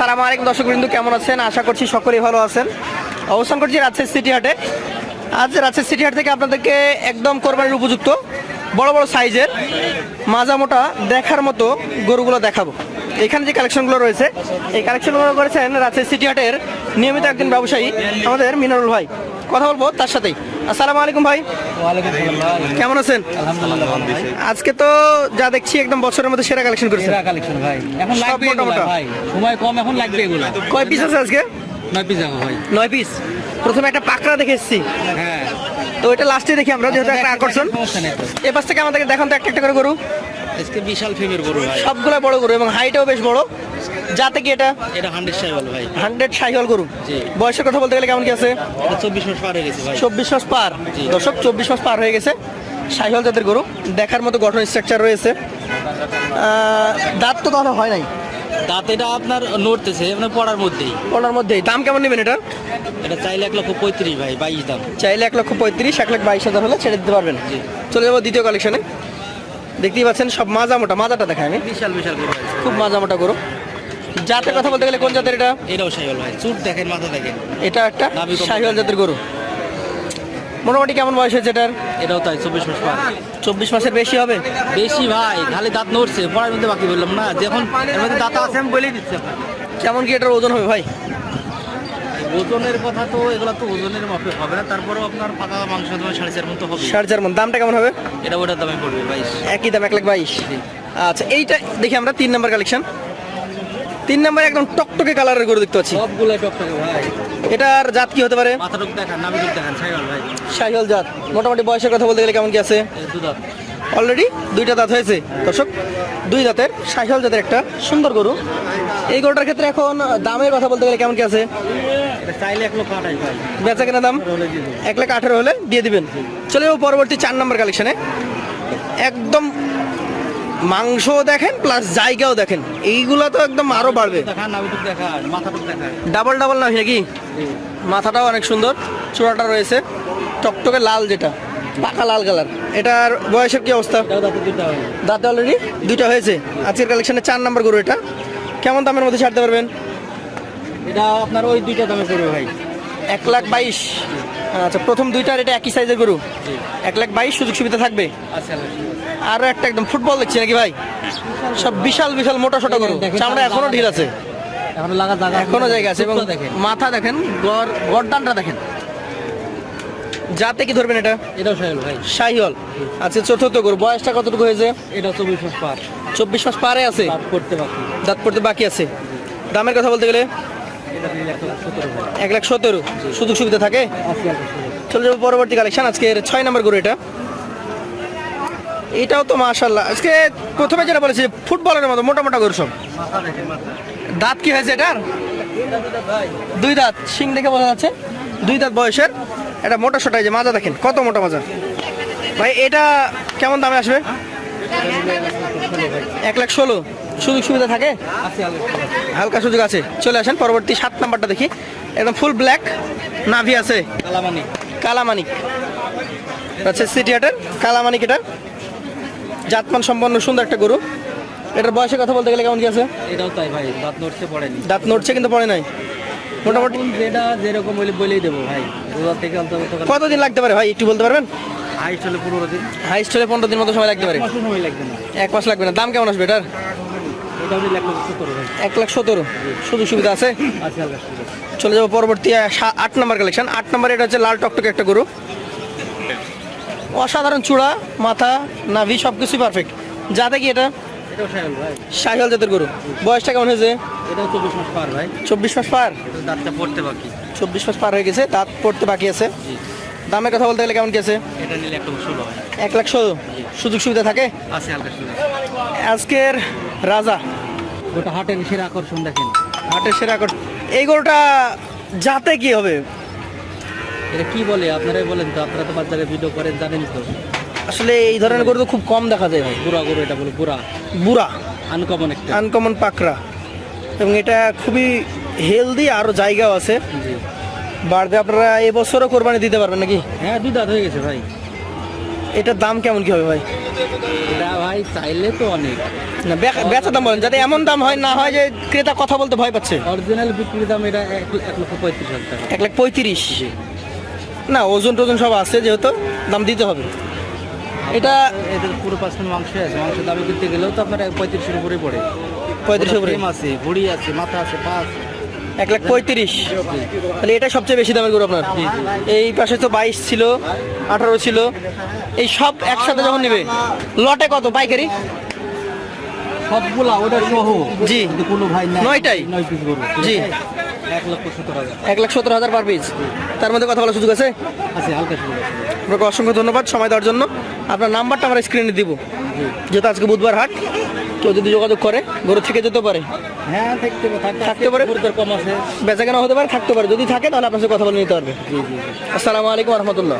আসসালামু আলাইকুম দর্শক বিন্দু কেমন আছেন? আশা করছি সকলেই ভালো আছেন। অবস্থান করছি রাজশাহী সিটি হাটে। আজ রাজশাহী সিটি হাট থেকে আপনাদেরকে একদম কোরবানির উপযুক্ত বড় বড় সাইজের মাজা মোটা দেখার মতো গরুগুলো দেখাবো। এখানে যে কালেকশনগুলো রয়েছে, এই কালেকশনগুলো করেছেন রাজশাহী সিটি হাটের নিয়মিত একজন ব্যবসায়ী, আমাদের মিনারুল ভাই। কথা বলব তার সাথেই। আসসালামু আলাইকুম ভাই। কেমন আছেন? আজকে তো যা দেখছি একদম বছরের মধ্যে সেরা কালেকশন করেছেন। সেরা কালেকশন ভাই। এখন লাগবে ভাই। সময় কম এখন লাগবে এগুলো। কয় পিস আছে আজকে? নয় পিস যাব ভাই। নয় পিস প্রথমে একটা পাকড়া দেখে এসেছি। হ্যাঁ। তো এটা লাস্টে দেখি আমরা যেহেতু একটা আকর্ষণ। এ পাশ থেকে আমাদেরকে দেখান তো একটা একটা করে গরু। আজকে বিশাল ফেমের গরু সবগুলো বড় গরু এবং হাইটও বেশ বড়। যাতে কি এটা? এটা হান্ড্রেড সাইবল ভাই। হান্ড্রেড সাইহল গরু। বয়সের কথা বলতে গেলে কেমন কি আছে? চব্বিশ মাস পার হয়ে গেছে চব্বিশ মাস পার। দর্শক চব্বিশ মাস পার হয়ে গেছে। সাইহল জাতের গরু। দেখার মতো গঠন স্ট্রাকচার রয়েছে। দাঁত তো তাহলে হয় নাই? দাঁত এটা আপনার নড়তেছে আপনার পড়ার মধ্যেই। ওনার মধ্যেই। দাম কেমন নেবেন এটা এটা চাইলে এক লক্ষ পঁয়ত্রিশ ভাই বাইশ দাম। চাইলে এক লক্ষ পঁয়ত্রিশ এক লাখ বাইশ হাজার হলে ছেড়ে দিতে পারবেন। চলে যাব দ্বিতীয় কালেকশনে দেখতেই পাচ্ছেন সব মাজা মোটা। মাজাটা দেখায় আমি। বিশাল বিশাল খুব মাজা মোটা গরু। জাতের কথা বলতে গেলে কোন জাতের এটা? এটাও সাইবল ভাই চুট দেখেন মাথা দেখেন। এটা একটা শাহিওয়াল জাতের গরু। মোটামুটি কেমন বয়স হয়েছে এটার? এটাও তাই চব্বিশ মাস পার। চব্বিশ মাসের বেশি হবে? বেশি ভাই খালি দাঁত নড়ছে পড়ার মধ্যে বাকি বললাম না। যখন এর মধ্যে দাঁত আছে আমি বলেই দিচ্ছি কেমন কি এটার ওজন হবে ভাই? ওজনের কথা তো এগুলো তো ওজনের মাপে হবে না তারপরেও আপনার পাকা মাংস তোমার সাড়ে চার মতো হবে সাড়ে চার মন দামটা কেমন হবে? এটা ওটার দামে পড়বে বাইশ। একই দাম এক লাখ বাইশ। আচ্ছা এইটা দেখি আমরা তিন নম্বর কালেকশন তিন নাম্বার একদম টকটকে কালারের গরু দেখতে পাচ্ছি। টকটকে ভাই। এটার জাত কি হতে পারে? মাথা টুক দেখান নামি টুক দেখান সাইকেল ভাই। শাহিওয়াল জাত। মোটামুটি বয়সের কথা বলতে গেলে কেমন কি আছে? দুধাত অলরেডি দুইটা দাঁত হয়েছে। দর্শক দুই দাঁতের শাহিওয়াল জাতের একটা সুন্দর গরু। এই গরুটার ক্ষেত্রে এখন দামের কথা বলতে গেলে কেমন কি আছে? এটা চাইলে এক লক্ষ আঠাশ ভাই। বেচা কেনা দাম? এক লাখ আঠারো হলে দিয়ে দিবেন। চলে যাব পরবর্তী চার নম্বর কালেকশনে একদম মাংস দেখেন প্লাস জায়গাও দেখেন। এইগুলা তো একদম আরও বাড়বে। ডাবল ডাবল না নাকি? মাথাটাও অনেক সুন্দর চূড়াটা রয়েছে। টকটকে লাল যেটা পাকা লাল কালার এটার বয়সের কি অবস্থা? দাঁতে অলরেডি দুইটা হয়েছে। আজকের কালেকশনে চার নম্বর গরু এটা। কেমন দামের মধ্যে ছাড়তে পারবেন? এটা আপনার ওই দুইটা দামে পড়বে ভাই। এক লাখ বাইশ। আচ্ছা প্রথম দুইটার এটা একই সাইজের গরু? এক লাখ বাইশ সুযোগ সুবিধা থাকবে? আচ্ছা। আরও একটা একদম ফুটবল দেখছি নাকি ভাই? সব বিশাল বিশাল মোটা ছোটা গরু। চামড়া এখনও ঢিল আছে। এখন লাগা জায়গা এখনও জায়গা আছে এবং মাথা দেখেন গড় গড়দানটা দেখেন। যাতে কি ধরবেন এটা? এটাও সাইকেল ভাই। শাহিওয়াল। আচ্ছা চতুর্থ গরু বয়সটা কতটুকু হয়েছে? এটা চব্বিশ মাস পার। চব্বিশ মাস পারে আছে? করতে বাকি। দাঁত পড়তে বাকি আছে। দামের কথা বলতে গেলে? এক লাখ সতেরো সুযোগ সুবিধা থাকে। চলে যাব পরবর্তী কালেকশন আজকের ছয় নম্বর গরু এটা। এটাও তো মাশাল্লাহ আজকে প্রথমে যেটা বলেছি ফুটবলের মতো মোটা মোটা গরু সব। দাঁত কি হয়েছে এটার? দুই দাঁত শিং দেখে বোঝা যাচ্ছে। দুই দাঁত বয়সের। এটা মোটা সোটা যে মাজা দেখেন কত মোটা মাজা। ভাই এটা কেমন দামে আসবে? এক লাখ ষোলো। সুযোগ সুবিধা থাকে। হালকা সুযোগ আছে। চলে আসেন পরবর্তী সাত নাম্বারটা দেখি। একদম ফুল ব্ল্যাক নাভি আছে। কালামানি কালামানিক। আচ্ছা সিটি হাটের কালামানিক এটা জাতমান সম্পন্ন সুন্দর একটা গরু। এটার বয়সে কথা বলতে গেলে কেমন কি আছে? এটাও তাই ভাই দাঁত নড়ছে পড়েনি দাঁত নড়ছে কিন্তু পড়ে নাই। মোটামুটি যেটা যেরকম বলে বলেই দেবো ভাই। রোজার থেকে কতদিন লাগতে পারে ভাই? একটু বলতে পারবেন? হাই চলে পনেরো দিন। হাইস্ট হলে পনেরো দিন মতো সময় লাগতে পারে। এক মাসও সময় লাগবে না। এক মাস লাগবে না। দাম কেমন আসবে এটার? এক লাখ সতেরো সুযোগ সুবিধা আছে। চলে যাব পরবর্তী আট নম্বর কালেকশন আট নম্বর এটা হচ্ছে লাল টকটকে একটা গরু। অসাধারণ চূড়া মাথা নাভি সব কিছুই পারফেক্ট যাতে কি এটা ভাই। জাতের গরু। বয়সটা কেমন হয়েছে? চব্বিশ মাস পার চব্বিশ মাস পার? দাঁতটা পড়তে বাকি। চব্বিশ মাস পার হয়ে গেছে দাঁত পড়তে বাকি আছে। দামের কথা বলতে গেলে কেমন কি আছে? এক লাখ ষোলো? সুযোগ সুবিধা থাকে। আজকের রাজা। গোটা হাটের সেরা আকর্ষণ দেখেন। হাটের সেরা আকর্ষণ। এই গরুটা যাতে কি হবে? এটা কি বলে? আপনারাই বলেন তো আপনারা তো বাচ্চারা ভিডিও করেন জানেন তো। আসলে এই ধরনের গরু তো খুব কম দেখা যায় ভাই। বুড়া গরু এটা বলে বুড়া। বুড়া। আনকমন একটা। আনকমন পাকড়া। এবং এটা খুবই হেলদি আরও জায়গাও আছে। বাড়বে আপনারা এবছরও কোরবানি দিতে পারবেন নাকি? হ্যাঁ দুই দাঁত হয়ে গেছে ভাই। এটার দাম কেমন কি হবে ভাই? এটা ভাই চাইলে তো অনেক। না বেচা দাম বলেন। যাতে এমন দাম হয় না হয় যে ক্রেতা কথা বলতে ভয় পাচ্ছে। অরিজিনাল বিক্রির দাম এটা এক লক্ষ পঁয়ত্রিশ হাজার টাকা। এক লাখ পঁয়ত্রিশ। না ওজন টোজন সব আছে যেহেতু দাম দিতে হবে। এটা এদের পুরো পার্সেন্ট মাংস আছে মাংসের দামে কিনতে গেলেও তো আপনার পঁয়ত্রিশের উপরে পড়ে। পঁয়ত্রিশ উপরে। আছে ভুড়ি আছে মাথা আছে পা আছে। এক লাখ পঁয়ত্রিশ। তাহলে এটা সবচেয়ে বেশি দামের গরু আপনার? এই পাশে তো বাইশ ছিল আঠারো ছিল। এই সব একসাথে যখন নেবে লটে কত পাইকারি? সবগুলা ওটা সহ। জি। কোনো ভাই নয়টাই? নয় পিস গরু। জি। এক লাখ সত্তর হাজার পার পিস তার মধ্যে কথা বলার সুযোগ আছে? আপনাকে অসংখ্য ধন্যবাদ সময় দেওয়ার জন্য। আপনার নাম্বারটা আমরা স্ক্রিনে দিব। যেহেতু আজকে বুধবার হাট কেউ যদি যোগাযোগ করে গরু থেকে যেতে পারে। হ্যাঁ থাকতে পারে কম আছে। বেচা কেনা হতে পারে থাকতে পারে। যদি থাকে তাহলে আপনার সাথে কথা বলে নিতে পারবে। আসসালামু আলাইকুম রহমতুল্লাহ।